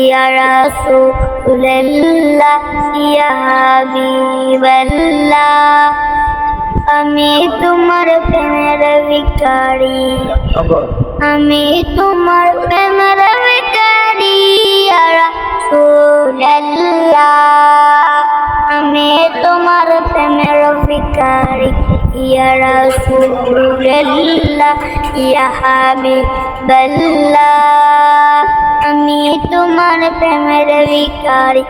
ইয়া রাসূলুল্লাহ ইয়া হাবিবাল্লাহ। আমি তোমার প্রেমের ভিখারি। আমি তোমার প্রেমের ভিখারি ইয়া রাসূলুল্লাহ। আমি তোমার প্রেমের ভিখারি ইয়া রাসূলুল্লাহ ইয়া হাবিবাল্লাহ। আমি তোমার প্রেমের ভিখারি,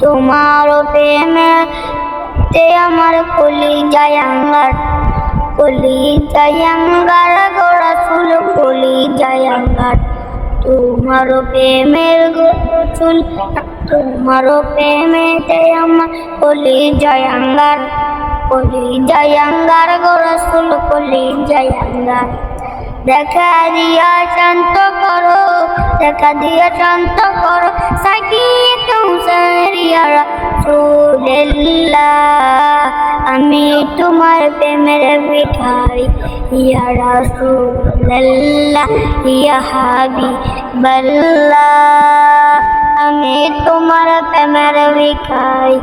তোমার প্রেমে তে আমার কলি জায়াঙ্গার কলি জায়াঙ্গার গোড়া ফুল কলি জায়াঙ্গার তোমার প্রেমের চুল, তোমার প্রেমেতে আমার কলি জয়াঙ্গার কলি জয়াঙ্গার গোরসুল কলি জয়াঙ্গার দেখা দিয়া শান্ত করো দেখা দিয়া শান্ত করো। আমি তোমার প্রেমের ভিখারি। ইয়া রাসূলুল্লাহ হাবিবাল্লাহ আমি তোমার প্রেমের ভিখারি।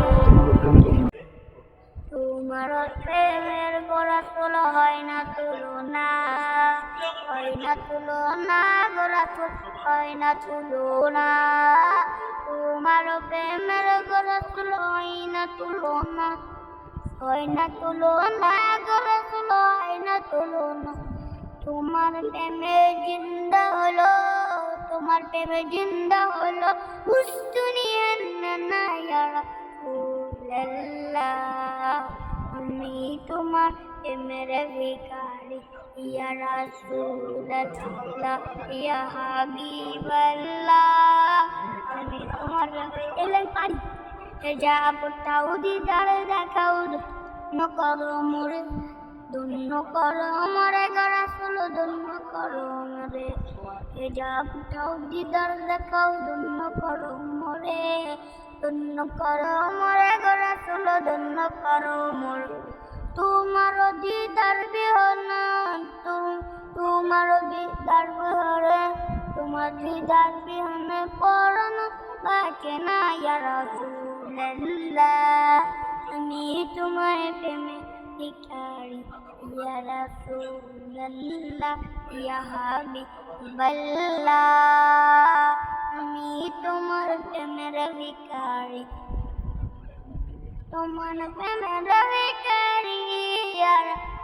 তোমার প্রেমের গোড়া তোলা হয় না, তুলনা হয় না, তুলনা। গোড়া হয় না তুলনা তোমার প্রেমের গোড়া হয় না তুলনা হয় না তুলনা গোড়া হয় না তুলনা তোমার প্রেমে জিন্দা হলো, তোমার প্রেমে জিন্দা হলো। হুস্তুনিয়ান না, ইয়ারা রাসূলুল্লাহ তোমার প্রেমের ভিখারি, ইয়া রাসূলুল্লাহ ইয়া হাবিবাল্লাহ আমি তোমার এলাই পারি। এ যা পটাও দিদার দেখাও ন করো মোরে, ধন্য করো মরে গরাসুল ধন্য করো মরে এ। যা পটাও দিদার দেখাও, ধন্য করো মরে ধন্য করো মরে গরাসুল ধন্য করো মরে। তোমার দিদার বিহনা তোমার দিদার বিহরে তোমার দিদার বিহনে পড়ানো বাঁচে না ইয়া আমি তোমার প্রেমে ভিখারি আমি তোমার প্রেমের ভিখারি, তোমার প্রেমের later.